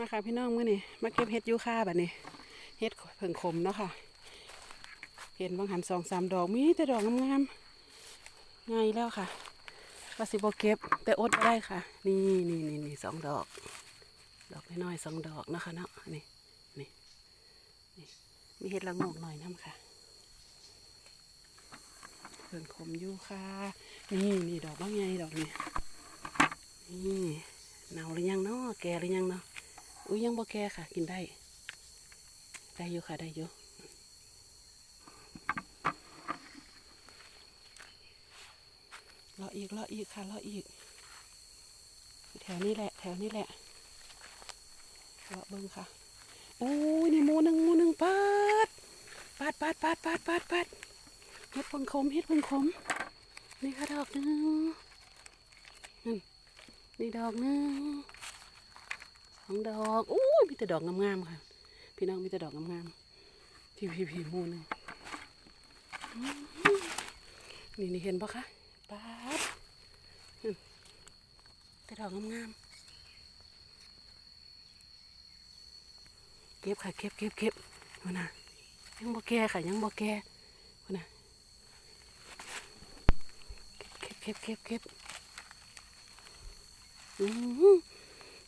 มาค่ะพี่น้องมื่อนี้มาเก็บเห็ดยูคาแบบนี้เห็ดเพิ่งขมเนาะค่ะเห็นบางหันสองสามดอกมีแต่ดอกงามๆไงแล้วค่ะว่าสิบเก็บ แต่อดไม่ได้ค่ะ นี่นี่นี่นี่สองดอก ดอกน้อยๆสองดอกนะคะเนาะนี่นี่นี่มีเห็ดละงกหน่อยน้ำค่ะเพิ่งขมยูคานี่นี่ดอกบางไงดอกนี่นี่เนาหรือยังเนาะแก่หรือยังเนาะ อุ้ยยังบ่แก่ค่ะ กินได้ ได้อยู่ค่ะ ได้อยู่รออีกรออีกค่ะรออีก แถวนี้แหละ แถวนี้แหละรอเบิ้งค่ะโอ้ยนี่หมูหนึ่งหมูหนึ่งปัดปัดปัดปัดปัดปัดปัดเฮ็ดพิ่งคมเฮ็ดพิ่งคม นี่ค่ะดอกนึงนี่ดอกนึง สองดอกอู้มีแต่ดอกงามๆค่ะ พี่น้องมีแต่ดอกงามๆพี่พี่พี่มูนึงนี่นี่เห็นปะคะป๊าดแต่ดอกงามๆเก็บค่ะเก็บเก็บเก็บมานะยังบ่แก่ค่ะยังบ่แก่มานะเก็บเก็บเก็บเก็บอือ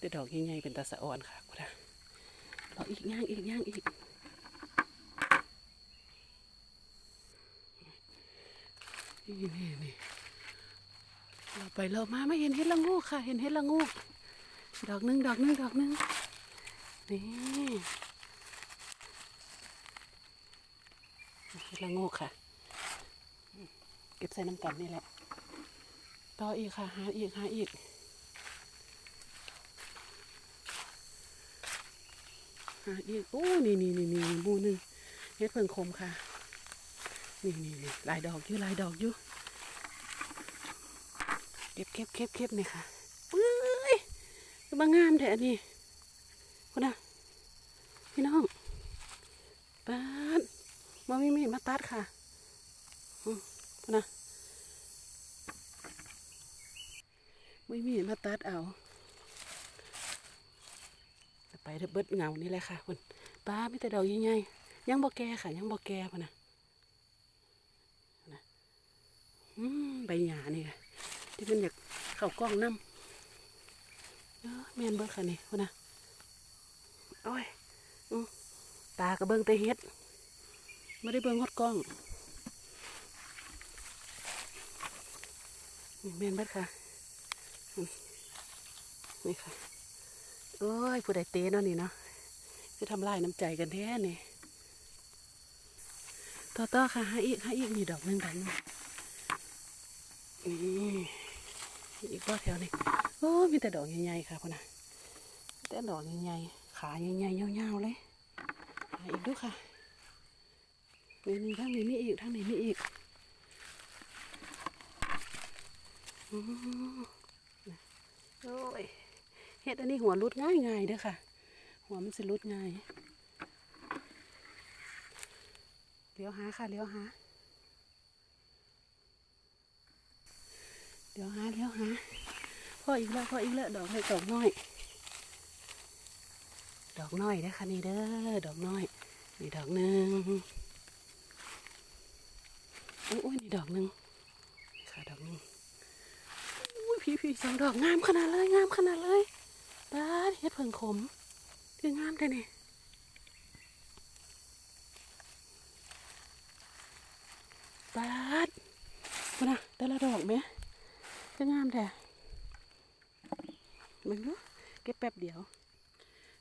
แต่ดอกใหญ่ๆเป็นตาสะอ่อนค่ะคุณอะดอกอีกย่างอีกย่างอีกนี่นี่นี่เราไปเรามาไม่เห็นเห็ดละงูค่ะ เห็นเห็ดละงูดอกหนึงดอกหนึงดอกหนึงนี่เห็ดละงูค่ะ เก็บใส่น้ำกันนี่แหละ ต่ออีกค่ะ หาอีกหาอีก หาอีกโอ้นี่นี่นี่นี่หมูหนึ่งเฮ็ดเพิ่งคมค่ะ นี่นี่นี่หลายดอกอยู่หลายดอกอยู่เก็บเก็บเก็บเก็บนี่ค่ะเอ้ยคือบางงามแต่อันนี้คุณน่ะพี่น้องปาดมามีมีมาตัดค่ะคุณน่ะไม่มีมาตัดเอา ไปเถอเบิดเงานี่แหละค่ะคุณป้าม่แต่ดอกใหญ่ๆยังบ่แก่ค่ะ ยังบ่แก่พะนะนะอืมใบหญ้านี่ค่ะที่มันอยากเข้ากล้องน้ำเออแม่นเบิดค่ะนี่พะนะโอ้ยอตากระเบิงแต่เฮ็ดไม่ได้เบิงฮอดกล้องนี่แม่นเบิดค่ะนี่ค่ะ โอ้ยผู้ใดเตะเนาะนี่เนาะคือทำลายน้ำใจกันแท้นี่ต่อต่อค่ะหาอีกหาอีกนี่ดอกหนึ่งดอกนึงนี่อีกบ่แถวนี่โอ้มีแต่ดอกใหญ่ๆค่ะพ่อนะแต่ดอกใหญ่ๆขาใหญ่ๆยาวๆเลยอีกดูค่ะนี่นี่ทั้งนี้มีอีกทั้งนี้มีอีกโอ้ย เห็ดอันนี้หัวรุดง่ายง่ายๆเด้อค่ะ หัวมันสิรุดง่ายเลี้ยวหาค่ะเลี้ยวหาเลี้ยวหาเลี้ยวหาพ่ออีกแล้วพ่ออีกแล้วดอกเล็กดอกน้อย ดอกน้อยเด้อค่ะนี่เด้อดอกน้อยนี่ดอกหนึ่งอุ้ยนี่ดอกหนึ่งมีค่ะดอกหนึ่งอุ้ยพี่พี่สองดอกงามขนาดเลยงามขนาดเลย บ้าเฮ็ดเพิ่งขม คืองามแต่นี่บ้านคุณนะแต่ละดอกไหมคืองามแต่มึงดูเก็บแป๊บเดียว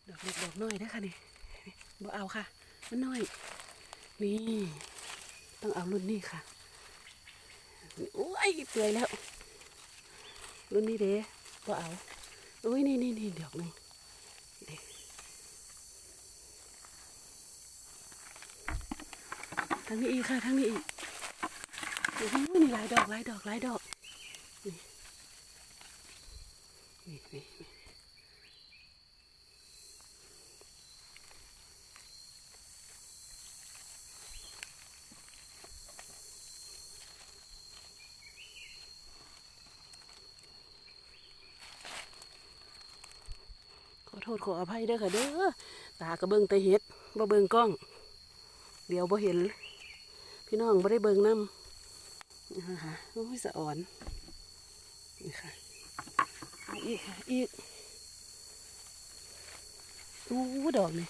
ดอกเล็กดอกน้อยได้ค่ะนี่บ่เอาค่ะ มันน้อย นี่ ต้องเอารุ่นนี้ค่ะโอ้ยเปื่อยแล้ว รุ่นนี้เด้บ่เอา อุ้ยนี่นี่นี่ดอกหนึ่งเด็ทางนี้อีกค่ะทางนี้อีกโอ้โหนี่หลายดอกหลายดอกหลายดอกนี่นี่นี่นี่ขอโท ษขออภัยเด้อค่ะเด้อตากระเบิงแต่เฮ็ดบ่เบิงกล้อง เดี๋ยวบ่เห็น พี่น้องบ่ได้เบิงนำนะคะโอ้ยสะอ่อนนี่ค่ะอีกค่ะอีกอู้ดอกนี่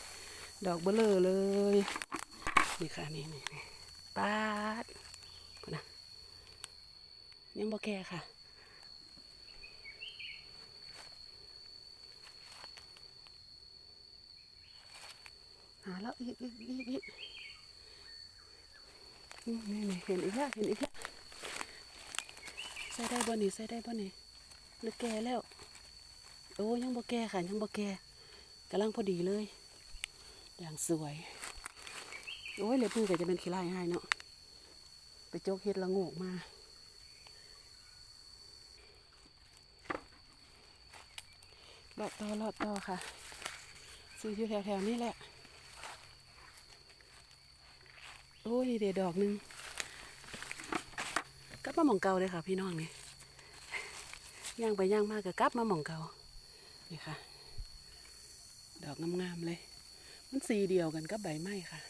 ดอกเบลอเลยนี่ค่ะนี่นี่นี่ปาดนนะยังบ่แก่ค่ะาแล้วอีกอีกอีกอีกนี่นี่เห็นอีกแล้วเห็นอีกแล้วใส่ได้บ่นี่ใส่ได้บ่นี่หรือแก่แล้ว โอ้ยังบ่แก่ค่ะยังบ่แก่กำลังพอดีเลย อย่างสวย โอ้ยเล็บมือก็จะเป็นขี้ไล่ให้เนาะไปโจกเฮ็ดละโงกมาลอดต่อลอดต่อค่ะซื้ออยู่แถวๆนี้แหละ โอ้ยเดดอกหนึ่งกลับมาหม่องเก่าเลยค่ะ พี่น้องนี่ย่างไปย่างมากก็กลับมาหม่องเก่านี่ค่ะ ดอกงามๆเลย มันสีเดียวกันกับใบไม้ค่ะ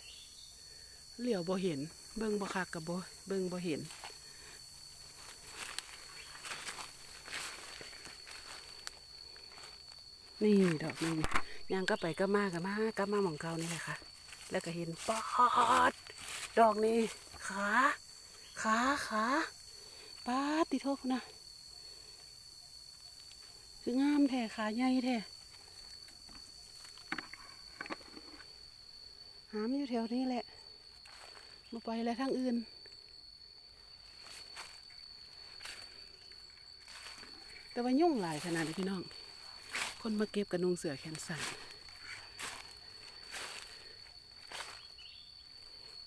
เหลียวบ่เห็น เบิ่งบ่คักกับบ่เบิ่งบ่เห็นนี่ดอกหนึงย่างก็ไปก็มากับมากลับมาหม่องเก่านี่แหละค่ะ แล้วก็เห็นปอด ดอกนี้ขาขาขาป้าติโทษนะคืองามแท้ขาใหญ่แท้หามอยู่แถวนี้แหละมาไปแล้วทางอื่นแต่ว่ายุ่งหลายขนาดนี้พี่น้อง คนมาเก็บกระนุงเสือแขนสั่น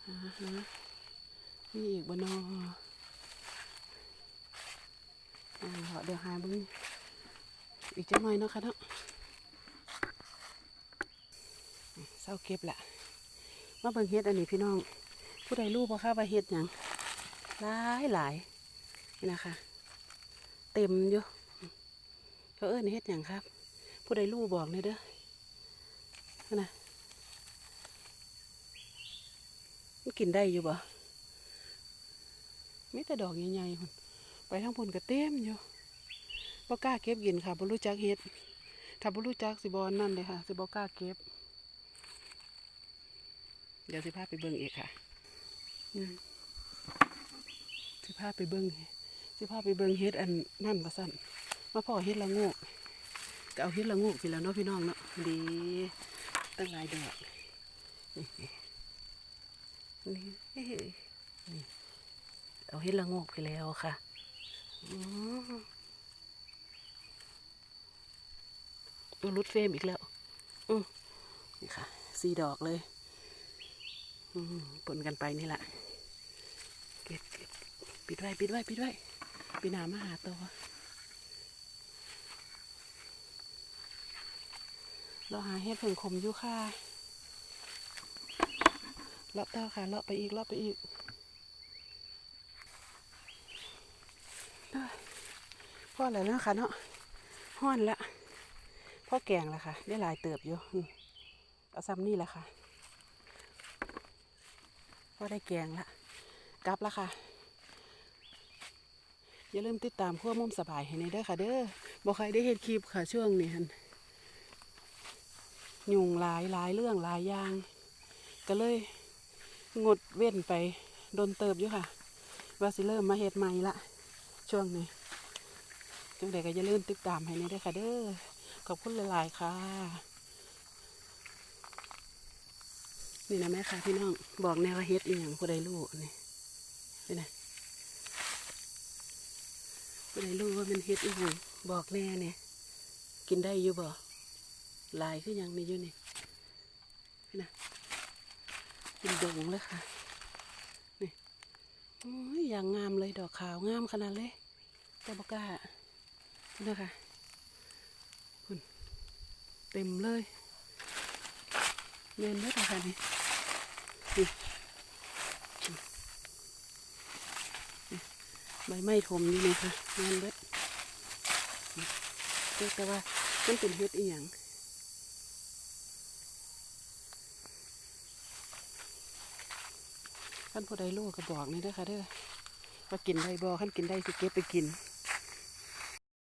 อ่าฮะมีอีกบนออ่าเดี๋ยวหาเบึงอีกจังหน่อยเนาะค่ะเนาะเศร้าเก็บละมาเบิ่งเฮ็ดอันนี้พี่น้อง ผู้ใดรู้บ่คะว่าเฮ็ดหยังหลายหลายนี่นะคะ เต็มอยู่เขาเอิ้นเฮ็ดหยังครับ ผู้ใดรู้บอกเลยเด้อนะ มันกินได้อยู่บ่มีแต่ดอกใหญ่ๆพุ่นไปทางพุ่นก็เต็มอยู่บ่กล้าเก็บกินค่ะบ่รู้จักเฮ็ด ถ้าบ่รู้จักสิบ่นั่นเลยค่ะ สิบ่กล้าเก็บ เดี๋ยวสิพาไปเบิ่งอีกค่ะสิพาไปเบิ่งสิพาไปเบิ่งเฮ็ดอันนั่นว่าซั่นมาพ่อเฮ็ดละโงกก็เอาเฮ็ดละโงกไปแล้วเนาะพี่น้องเนาะดีตั้งหลายดอก นี่นี่เอาเห็ดละงกไปแล้วค่ะอืมตัวรุดเฟรมอีกแล้ว อืมนี่ค่ะสี่ดอกเลย อืมปนกันไปนี่แหละเก็บเก็บปิดไว้ ปิดไว้ ปิดไว้ปีหนามาหาตัวเราหาเห็ดผึ่งขมอยู่ค่ะ เลาะต่อค่ะเลาะไปอีกเลาะไปอีกพ่อแล้วนะคะเนาะห้อนละพ่อแกงละค่ะ ได้หลายเติบอยู่อืมเอาซ้ำนี่แหละค่ะพ่อได้แกงละกลับละค่ะ อย่าลืมติดตามขั้วมุมสบายให้ในเด้อค่ะ เด้อบอกใครได้เห็นคลิปค่ะช่วงนี้ฮันยุงหลายหลายเรื่องหลายอย่าง ก็เลย งดเว้นไปโดนเติบอยู่ค่ะว่าสิเริ่มมาเฮ็ดใหม่ละช่วงนี้จังใดก็อย่าลืมติดตามให้ในด้วยค่ะเด้อขอบคุณหลายๆค่ะ นี่นะแม่ค่ะพี่น้องบอกแนวว่าเฮ็ดอีหยังผู้ใดรู้นี่นี่นะผู้ใดรู้ว่ามันเฮ็ดอีหยังบอกแน่เนี่ยกินได้อยู่บ่ลายคือหยังนี่อยู่นี่นี่นะ เป็นดงเลยค่ะนี่อย่างงามเลยดอกขาวงามขนาดเลยแต่บกล้านี่นะคะคุณเต็มเลยเงินเลยค่ะนี่นี่นี่ใบไม้ถมนี่เลยค่ะเงินเบิดแต่ว่ามันเป็นเฮ็ดอีหยัง ขั้นผู้ใดรู้ก็บอกนี่เด้อค่ะเด้อว่ากินได้บอขั้นกินได้สิเก็บไปกิน